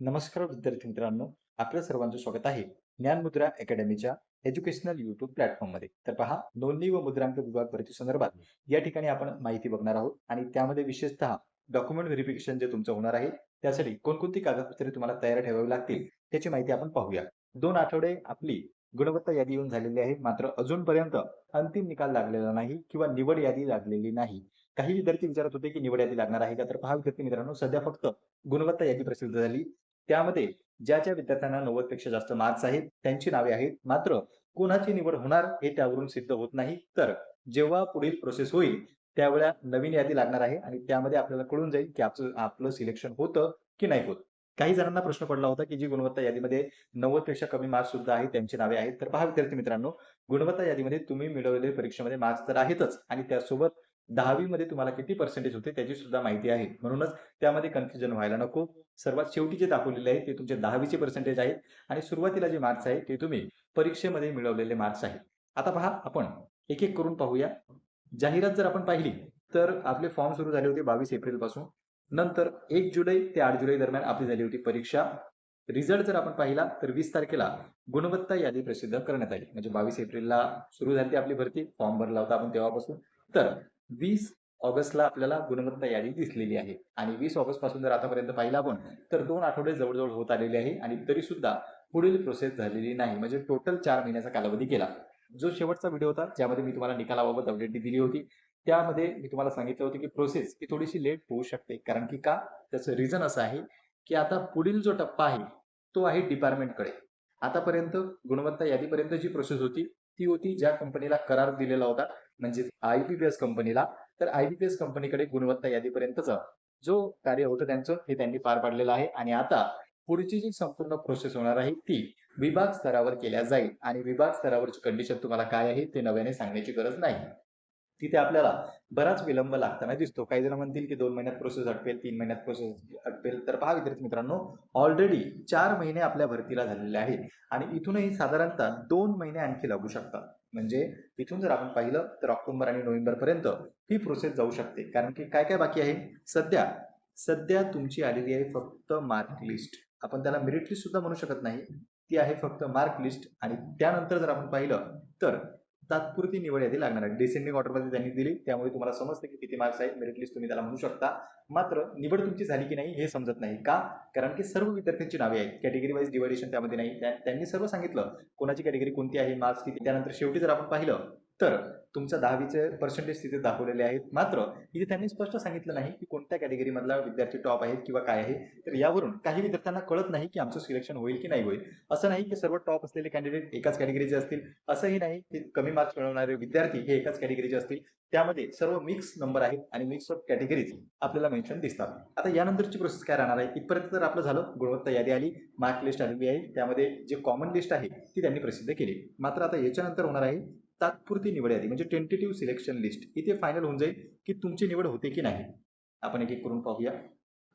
नमस्कार विद्यार्थी मित्रांनो आपल्या सर्वांचं स्वागत आहे ज्ञानमुद्रा अकॅडमीच्या एज्युकेशनल युट्यूब प्लॅटफॉर्ममध्ये. तर पहा नोंदणी व मुद्रांक विभाग भरती संदर्भात या ठिकाणी आपण माहिती बघणार आहोत आणि त्यामध्ये विशेषतः डॉक्युमेंट व्हेरिफिकेशन जे तुमचं होणार आहे त्यासाठी कोणकोणती कागदपत्रे तुम्हाला तयार ठेवावी लागतील त्याची माहिती आपण पाहूया. दोन आठवडे आपली गुणवत्ता यादी येऊन झालेली आहे मात्र अजूनपर्यंत अंतिम निकाल लागलेला नाही किंवा निवड यादी लागलेली नाही. काही विद्यार्थी विचारत होते की निवड यादी लागणार आहे का? तर पहा विद्यार्थी मित्रांनो सध्या फक्त गुणवत्ता यादी प्रसिद्ध झाली. त्यामध्ये ज्या ज्या विद्यार्थ्यांना नव्वदपेक्षा जास्त मार्क्स आहेत त्यांची नावे आहेत. मात्र कोणाची निवड होणार हे त्यावरून सिद्ध होत नाही. तर जेव्हा पुढील प्रोसेस होईल त्यावेळेला नवीन यादी लागणार आहे आणि त्यामध्ये आपल्याला कळून जाईल की आपलं आपलं सिलेक्शन होतं की नाही होत. काही जणांना प्रश्न पडला होता की जी गुणवत्ता यादीमध्ये नव्वदपेक्षा कमी मार्क्स सुद्धा आहेत त्यांची नावे आहेत. तर पहा विद्यार्थी मित्रांनो गुणवत्ता यादीमध्ये तुम्ही मिळवलेले परीक्षेमध्ये मार्क्स तर आहेतच आणि त्यासोबत दहावीमध्ये तुम्हाला किती पर्सेंटेज होते त्याची सुद्धा माहिती आहे. म्हणूनच त्यामध्ये कन्फ्युजन व्हायला नको. सर्वात शेवटी जे दाखवलेले आहे ते तुमचे दहावीचे पर्सेंटेज आहेत आणि सुरुवातीला जे मार्क्स आहेत ते तुम्ही परीक्षेमध्ये मिळवलेले मार्क्स आहेत. आता पहा आपण एक एक करून पाहूया. जाहिरात जर आपण पाहिली तर आपले फॉर्म सुरू झाले होते बावीस एप्रिलपासून. नंतर एक जुलै ते आठ जुलै दरम्यान आपली झाली होती परीक्षा. रिझल्ट जर आपण पाहिला तर वीस तारखेला गुणवत्ता यादी प्रसिद्ध करण्यात आली. म्हणजे बावीस एप्रिलला सुरू झाली आपली भरती. फॉर्म भरला होता आपण तेव्हापासून. तर वीस ऑगस्टला आपल्याला गुणवत्ता यादी दिसलेली आहे. आणि वीस ऑगस्टपासून जर आतापर्यंत पाहिलं आपण तर दोन आठवडे जवळजवळ होत आलेले आहे आणि तरी सुद्धा पुढील प्रोसेस झालेली नाही. म्हणजे टोटल चार महिन्याचा कालावधी केला. जो शेवटचा व्हिडिओ होता ज्यामध्ये मी तुम्हाला निकालाबाबत अपडेट दिली होती त्यामध्ये मी तुम्हाला सांगितलं होतं की प्रोसेस ही थोडीशी लेट होऊ शकते. कारण की का? त्याचं रिझन असं आहे की आता पुढील जो टप्पा आहे तो आहे डिपार्टमेंटकडे आतापर्यंत गुणवत्ता यादीपर्यंत जी प्रोसेस होती ती होती ज्या कंपनीला करार दिलेला होता म्हणजे आयबीपीएस कंपनीला तर आयबीपीएस कंपनीकडे गुणवत्ता यादीपर्यंतच जो कार्य होतं त्यांचं हे त्यांनी पार पाडलेलं आहे. आणि आता पुढची जी संपूर्ण प्रोसेस होणार आहे ती विभाग स्तरावर केल्या जाईल. आणि विभाग स्तरावरची कंडिशन तुम्हाला काय आहे ते नव्याने सांगण्याची गरज नाही. तिथे आपल्याला बराच विलंब लागताना दिसतो. काही जण म्हणतील की दोन महिन्यात प्रोसेस अटपेल तीन महिन्यात प्रोसेस अटपेल तर पहा विद्यार्थी मित्रांनो ऑलरेडी चार महिने आपल्या भरतीला झालेले आहेत. आणि इथूनही साधारणतः दोन महिने आणखी लागू शकतात. म्हणजे इथून जर आपण पाहिलं तर ऑक्टोबर आणि नोव्हेंबर पर्यंत ही प्रोसेस जाऊ शकते. कारण की काय काय बाकी आहे? सध्या सध्या तुमची आलेली आहे फक्त मार्क लिस्ट आपण त्याला मेरिट लिस्ट सुद्धा म्हणू शकत नाही. ती आहे फक्त मार्क लिस्ट आणि त्यानंतर जर आपण पाहिलं तर तात्पुरती निवड यादी लागणार आहे. डिसेंडिंग ऑर्डरमध्ये त्यांनी दिली. त्यामुळे तुम्हाला समजतं की किती मार्क्स आहेत. मेरिट लिस्ट तुम्ही त्याला म्हणू शकता. मात्र निवड तुमची झाली की नाही हे समजत नाही. का? कारण की सर्व विद्यार्थ्यांची नावे आहेत. कॅटेगरी वाईज डिवायडेशन त्यामध्ये नाही. त्यांनी सर्व सांगितलं. कोणाची कॅटेगरी कोणती आहे? मार्क्स किती? त्यानंतर शेवटी जर आपण पाहिलं तर तुमच्या दहावीचे पर्सेंटेज तिथे दाखवलेले आहेत. मात्र इथे त्यांनी स्पष्ट सांगितलं नाही की कोणत्या कॅटेगरीमधला विद्यार्थी टॉप आहेत किंवा काय आहे. तर यावरून काही विद्यार्थ्यांना कळत नाही की आमचं सिलेक्शन होईल की नाही होईल. असं नाही की सर्व टॉप असलेले कॅन्डिडेट एकाच कॅटेगरीचे असतील. असंही नाही की कमी मार्क्स मिळवणारे विद्यार्थी हे एकाच कॅटेगरीचे असतील. त्यामध्ये सर्व मिक्स नंबर आहेत आणि मिक्स ऑफ कॅटेगरीज आपल्याला मेन्शन दिसतात. आता यानंतरची प्रोसेस काय राहणार आहे? इथपर्यंत तर आपलं झालं. गुणवत्ता यादी आली. मार्क लिस्ट आलेली आहे. त्यामध्ये जे कॉमन लिस्ट आहे ती त्यांनी प्रसिद्ध केली. मात्र आता याच्यानंतर होणार आहे तात्पुरती निवड यादी म्हणजे टेंटेटिव्ह सिलेक्शन लिस्ट इथे फायनल होऊन जाईल की तुमची निवड होते की नाही. आपण एक एक करून पाहूया.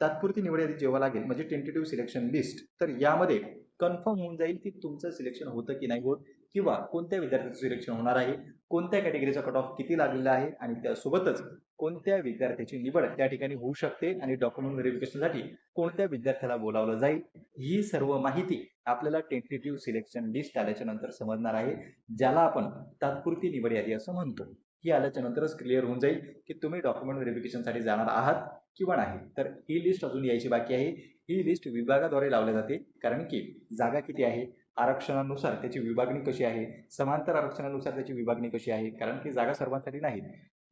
तात्पुरती निवड यादी जेव्हा लागेल म्हणजे टेंटेटिव्ह सिलेक्शन लिस्ट तर यामध्ये कन्फर्म होऊन जाईल की तुमचं सिलेक्शन होतं की नाही होत. किंवा कोणत्या विद्यार्थ्याचं सिलेक्शन होणार आहे? कोणत्या कॅटेगरीचा कट ऑफ किती लागलेला आहे? आणि त्यासोबतच कोणत्या विद्यार्थ्याची निवड त्या ठिकाणी होऊ शकते? आणि डॉक्युमेंट व्हेरिफिकेशनसाठी कोणत्या विद्यार्थ्याला बोलावलं जाईल? ही सर्व माहिती आपल्याला टेंटेटिव्ह सिलेक्शन लिस्ट आल्याच्यानंतर समजणार आहे ज्याला आपण तात्पुरती निवड यादी असं म्हणतो. ही आल्याच्या नंतरच क्लिअर होऊन जाईल की तुम्ही डॉक्युमेंट व्हेरिफिकेशनसाठी जाणार आहात किंवा नाही. तर ही लिस्ट अजून यायची बाकी आहे. ही लिस्ट विभागाद्वारे लावली जाते कारण की जागा किती आहे? आरक्षणानुसार त्याची विभागणी कशी आहे? समांतर आरक्षणानुसार त्याची विभागणी कशी आहे? कारण की जागा सर्वांसाठी नाही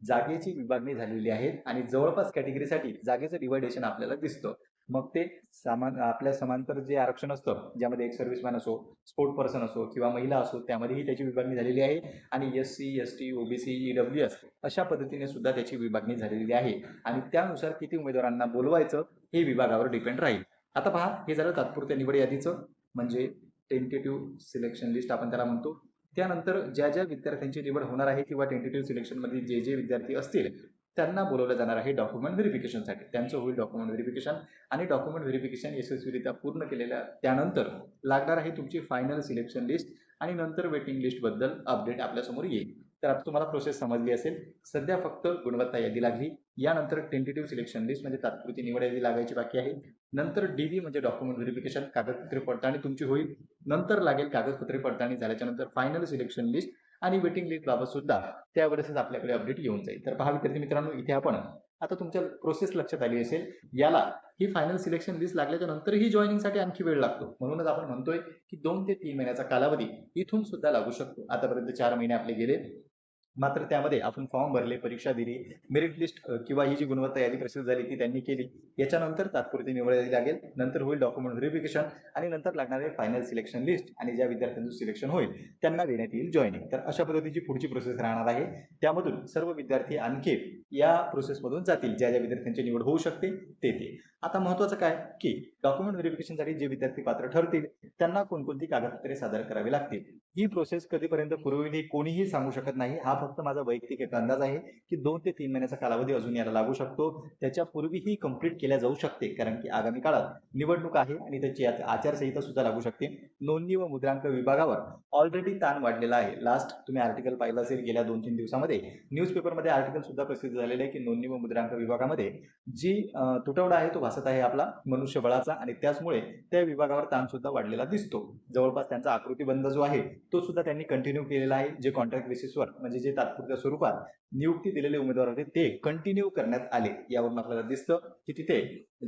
जागेची विभागणी झालेली आहे आणि जवळपास कॅटेगरीसाठी जागेचं डिवायडेशन आपल्याला दिसतं. मग ते सामान आपल्या समांतर जे आरक्षण असतं ज्यामध्ये एक सर्व्हिसमॅन असो स्पोर्ट पर्सन असो किंवा महिला असो त्यामध्येही त्याची विभागणी झालेली आहे आणि S C S T OBC E W S अशा पद्धतीने सुद्धा त्याची विभागणी झालेली आहे. आणि त्यानुसार किती उमेदवारांना बोलवायचं हे विभागावर डिपेंड राहील. आता पहा हे झालं तात्पुरत्या निवड यादीचं. म्हणजे टेंटेटिव्ह सिलेक्शन लिस्ट आपण त्याला म्हणतो. त्यानंतर ज्या ज्या विद्यार्थ्यांची निवड होणार आहे किंवा टेंटेटिव्ह सिलेक्शनमध्ये जे जे विद्यार्थी असतील त्यांना बोलवलं जाणार आहे डॉक्युमेंट व्हेरिफिकेशनसाठी त्यांचं होईल डॉक्युमेंट व्हेरिफिकेशन आणि डॉक्युमेंट व्हेरिफिकेशन यशस्वीरित्या पूर्ण केलेल्या त्यानंतर लागणार आहे तुमची फायनल सिलेक्शन लिस्ट आणि नंतर वेटिंग लिस्टबद्दल अपडेट आपल्यासमोर येईल. तर आता तुम्हाला प्रोसेस समजली असेल. सध्या फक्त गुणवत्ता यादी लागली. यानंतर टेंटेटिव्ह सिलेक्शन लिस्ट म्हणजे तात्पुरती निवड यादी लागायची बाकी आहे. नंतर डीव्ही म्हणजे डॉक्युमेंट व्हेरिफिकेशन कागदपत्रे पडताळणी तुमची होईल. नंतर लागेल कागदपत्रे पडताळणी झाल्याच्यानंतर फायनल सिलेक्शन लिस्ट आणि वेटिंग लिस्ट बाबत सुद्धा त्यावेळेसच आपल्याकडे अपडेट येऊन जाईल. तर पहा विद्यार्थी मित्रांनो इथे आपण आता तुमच्या प्रोसेस लक्षात आली असेल. याला ही फायनल सिलेक्शन लिस्ट लागल्याच्या नंतरही जॉईनिंगसाठी आणखी वेळ लागतो. म्हणूनच आपण म्हणतोय की दोन ते तीन महिन्याचा कालावधी इथून सुद्धा लागू शकतो. आतापर्यंत चार महिने आपले गेले. मात्र त्यामध्ये आपण फॉर्म भरले परीक्षा दिली मेरिट लिस्ट किंवा ही जी गुणवत्ता यादी प्रसिद्ध झाली ती त्यांनी केली. याच्यानंतर तात्पुरती निवड यादी लागेल. नंतर होईल डॉक्युमेंट व्हेरिफिकेशन आणि नंतर लागणारे फायनल सिलेक्शन लिस्ट आणि ज्या विद्यार्थ्यांचं सिलेक्शन होईल त्यांना देण्यात येईल जॉईनिंग तर अशा पद्धतीची पुढची प्रोसेस राहणार आहे त्यामधून सर्व विद्यार्थी आणखी या प्रोसेसमधून जातील. ज्या ज्या विद्यार्थ्यांची निवड होऊ शकते ते ते. आता महत्वाचं काय? की डॉक्युमेंट व्हेरिफिकेशनसाठी जे विद्यार्थी पात्र ठरतील त्यांना कोणकोणती कागदपत्रे सादर करावी लागतील? ही प्रोसेस कधीपर्यंत पुरवेल हे कोणीही सांगू शकत नाही. हा फक्त माझा वैयक्तिक एक अंदाज आहे की दोन ते तीन महिन्याचा कालावधी अजून याला लागू शकतो. त्याच्यापूर्वीही कंप्लीट केल्या जाऊ शकते कारण की आगामी काळात निवडणूक आहे आणि त्याची आचारसंहिता सुद्धा लागू शकते. नोंदणी व मुद्रांक विभागावर ऑलरेडी ताण वाढलेला आहे. लास्ट तुम्ही आर्टिकल पाहिलं असेल गेल्या दोन तीन दिवसामध्ये. न्यूजपेपरमध्ये आर्टिकल सुद्धा प्रसिद्ध झालेलं आहे की नोंदणी व मुद्रांक विभागामध्ये जी तुटवडा आहे तो भासत आहे आपला मनुष्यबळाचा. आणि त्याचमुळे त्या विभागावर ताण सुद्धा वाढलेला दिसतो. जवळपास त्यांचा आकृतीबंध जो आहे तो सुद्धा त्यांनी कंटिन्यू केलेला आहे. जे कॉन्ट्रॅक्ट बेसिसवर म्हणजे जे तात्पुरत्या स्वरूपात नियुक्ती दिलेले उमेदवार होते ते कंटिन्यू करण्यात आले. यावरून आपल्याला दिसतं की तिथे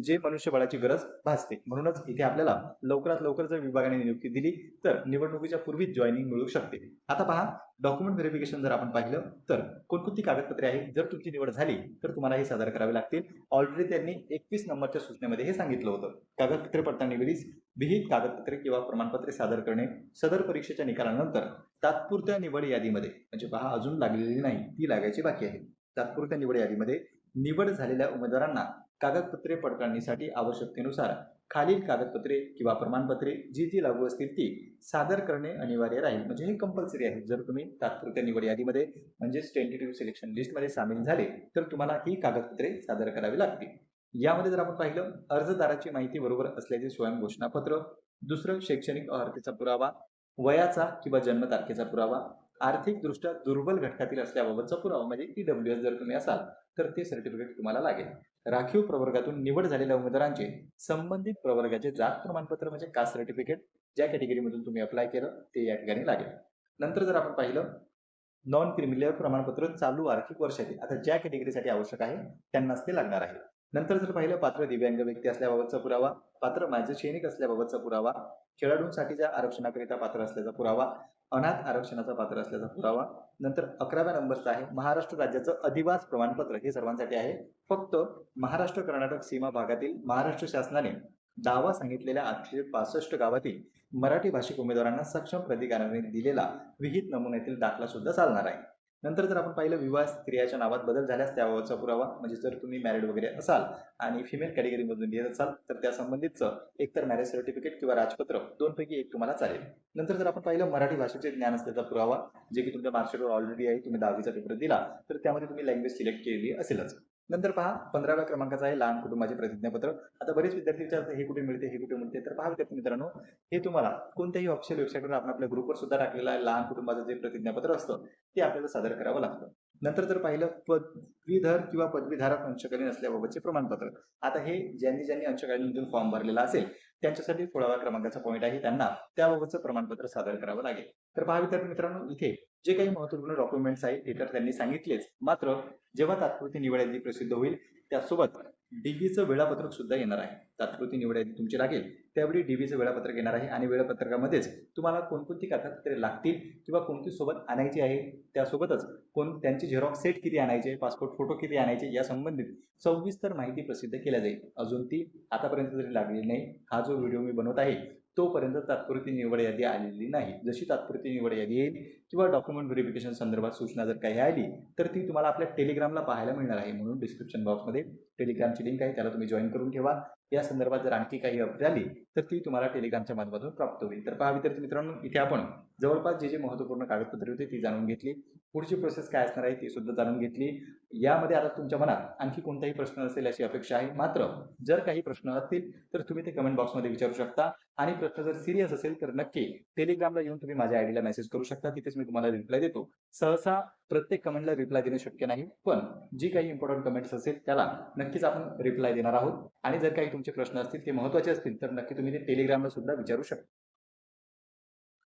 जे मनुष्यबळाची गरज भासते. म्हणूनच इथे आपल्याला लवकरात लवकर जर विभागाने नियुक्ती दिली तर निवडणुकीच्या पूर्वीच जॉईनिंग मिळू शकते. आता पहा डॉक्युमेंट व्हेरिफिकेशन जर आपण पाहिलं तर कोणकोणती कागदपत्रे आहेत? जर तुमची निवड झाली तर तुम्हाला हे सादर करावे लागतील. ऑलरेडी त्यांनी एकवीस नंबरच्या सूचनेमध्ये हे सांगितलं होतं. कागदपत्रे पडताळणी वेळीच विहित कागदपत्रे किंवा प्रमाणपत्रे सादर करणे सदर परीक्षेच्या निकालानंतर तात्पुरत्या निवड यादीमध्ये म्हणजे पहा अजून लागलेली नाही ती लागायची बाकी आहे. तात्पुरत्या निवड यादीमध्ये निवड झालेल्या उमेदवारांना कागदपत्रे पडताळणीसाठी आवश्यकतेनुसार खालील कागदपत्रे किंवा प्रमाणपत्रे जी जी लागू असतील ती सादर करणे अनिवार्य राहील. म्हणजे हे कंपल्सरी आहे. जर तुम्ही तात्पुरत्या निवड यादीमध्ये म्हणजेच टेंटेटिव्ह सिलेक्शन लिस्टमध्ये सामील झाले तर तुम्हाला ही कागदपत्रे सादर करावी लागतील. यामध्ये जर आपण पाहिलं अर्जदाराची माहिती बरोबर असल्याचे स्वयं घोषणापत्र दुसरं शैक्षणिक अर्हतेचा पुरावा वयाचा किंवा जन्मतारखेचा पुरावा आर्थिकदृष्ट्या दुर्बल घटकातील असल्याबाबतचा पुरावा म्हणजे डब्ल्यू एस जर तुम्ही असाल तर ते सर्टिफिकेट तुम्हाला लागेल. राखीव प्रवर्गातून निवड झालेल्या उमेदवारांचे संबंधित प्रवर्गाचे जात प्रमाणपत्र म्हणजे कास्ट सर्टिफिकेट ज्या कॅटेगरीमधून तुम्ही अप्लाय केलं ते या ठिकाणी लागेल. नंतर जर आपण पाहिलं नॉन क्रिमिलर प्रमाणपत्र चालू आर्थिक वर्षातील आता ज्या कॅटेगरीसाठी आवश्यक आहे त्यांनाच ते लागणार आहे. नंतर जर पाहिलं पात्र दिव्यांग व्यक्ती असल्याबाबतचा पुरावा पात्र माझे सैनिक असल्याबाबतचा पुरावा खेळाडूंसाठीच्या आरक्षणाकरिता पात्र असल्याचा पुरावा अनाथ आरक्षणाचा पात्र असल्याचा पुरावा नंतर अकराव्या नंबरचा आहे महाराष्ट्र राज्याचं अधिवास प्रमाणपत्र हे सर्वांसाठी आहे. फक्त महाराष्ट्र कर्नाटक सीमा भागातील महाराष्ट्र शासनाने दावा सांगितलेल्या आठशे पासष्ट गावातील मराठी भाषिक उमेदवारांना सक्षम प्राधिकरणाने दिलेला विहित नमुन्यातील दाखला सुद्धा चालणार आहे. नंतर जर आपण पाहिलं विवाह स्त्रियाच्या नावात बदल झाल्यास त्याबाबतचा पुरावा म्हणजे जर तुम्ही मॅरिड वगैरे असाल आणि फिमेल कॅटेगरीमधून येत असाल तर त्या संबंधितचं एकतर मॅरेज सर्टिफिकेट किंवा राजपत्र दोनपैकी एक तुम्हाला चालेल. नंतर जर आपण पाहिलं मराठी भाषेचे ज्ञान असल्याचा पुरावा जे की तुमच्या मार्कशीटवर ऑलरेडी आहे तुम्ही दहावीचा पेपर दिला तर त्यामध्ये तुम्ही लँग्वेज सिलेक्ट केलेली असेलच. नंतर पहा पंधराव्या क्रमांकाचा आहे लहान कुटुंबाचे प्रतिज्ञापत्र. आता बरेच विद्यार्थी विचारतात हे कुठे मिळते? हे कुठे मिळते? तर पहा विद्यार्थी मित्रांनो हे तुम्हाला कोणत्याही ऑफिशियल वेबसाईटवर आपण आपल्या ग्रुपवर सुद्धा टाकलेलं आहे. लहान कुटुंबाचं जे प्रतिज्ञापत्र असतं ते आपल्याला सादर करावं लागतं. नंतर जर पाहिलं पदवीधर किंवा पदवीधारक अंशकालीन असल्याबाबतचे प्रमाणपत्र. आता हे ज्यांनी ज्यांनी अंशकालीन फॉर्म भरलेला असेल त्यांच्यासाठी सोळाव्या क्रमांकाचा पॉईंट आहे त्यांना. त्याबाबतचं प्रमाणपत्र सादर करावं लागेल. तर पहा विद्यार्थी मित्रांनो इथे जे काही महत्त्वपूर्ण डॉक्युमेंट्स आहेत ते तर त्यांनी सांगितलेच. मात्र जेव्हा तात्पुरती निवड यादी प्रसिद्ध होईल त्यासोबत डीबीचं वेळापत्रक सुद्धा येणार आहे. तात्पुरती निवड यादी तुमची लागेल. त्यावेळी डीबीचं वेळापत्रक येणार आहे आणि वेळापत्रकामध्येच तुम्हाला कोणकोणती कागदपत्रे लागतील किंवा कोणती सोबत आणायची आहे त्यासोबतच कोण त्यांची झेरॉक्स सेट किती आणायचे पासपोर्ट फोटो किती आणायचे या संबंधित सविस्तर माहिती प्रसिद्ध केल्या जाईल. अजून ती आतापर्यंत जरी लागलेली नाही. हा जो व्हिडिओ मी बनवत आहे तोपर्यंत तात्पुरती निवड यादी आलेली नाही. जशी तात्पुरती निवड यादी येईल किंवा डॉक्युमेंट व्हेरिफिकेशन संदर्भात सूचना जर काही आली तर ती तुम्हाला आपल्या टेलिग्रामला पाहायला मिळणार आहे म्हणून डिस्क्रिप्शन बॉक्समध्ये टेलिग्रामची लिंक आहे त्याला तुम्ही जॉईन करून ठेवा. या संदर्भात जर आणखी काही अपडेट आली तर ती तुम्हाला टेलिग्रामच्या माध्यमातून प्राप्त होईल. तर पहा विद्यार्थी मित्रांनो इथे आपण जवळपास जे जे महत्त्वपूर्ण कागदपत्रे होते ती जाणून घेतली. पुढची प्रोसेस काय असणार आहे ती सुद्धा जाणून घेतली. यामध्ये आता तुमच्या मनात आणखी कोणताही प्रश्न असेल अशी अपेक्षा आहे. मात्र जर काही प्रश्न असतील तर तुम्ही ते कमेंट बॉक्समध्ये विचारू शकता. आणि प्रश्न जर सिरियस असेल तर नक्की टेलिग्रामला येऊन तुम्ही माझ्या आयडीला मेसेज करू शकता. तिथेच मी तुम्हाला रिप्लाय देतो. सहसा प्रत्येक कमेंटला रिप्लाय देणे शक्य नाही. पण जी काही इम्पॉर्टंट कमेंट्स असेल त्याला नक्कीच आपण रिप्लाय देणार आहोत. आणि जर काही तुमचे प्रश्न असतील ते महत्त्वाचे असतील तर नक्की तुम्ही ते टेलिग्रामला सुद्धा विचारू शकता.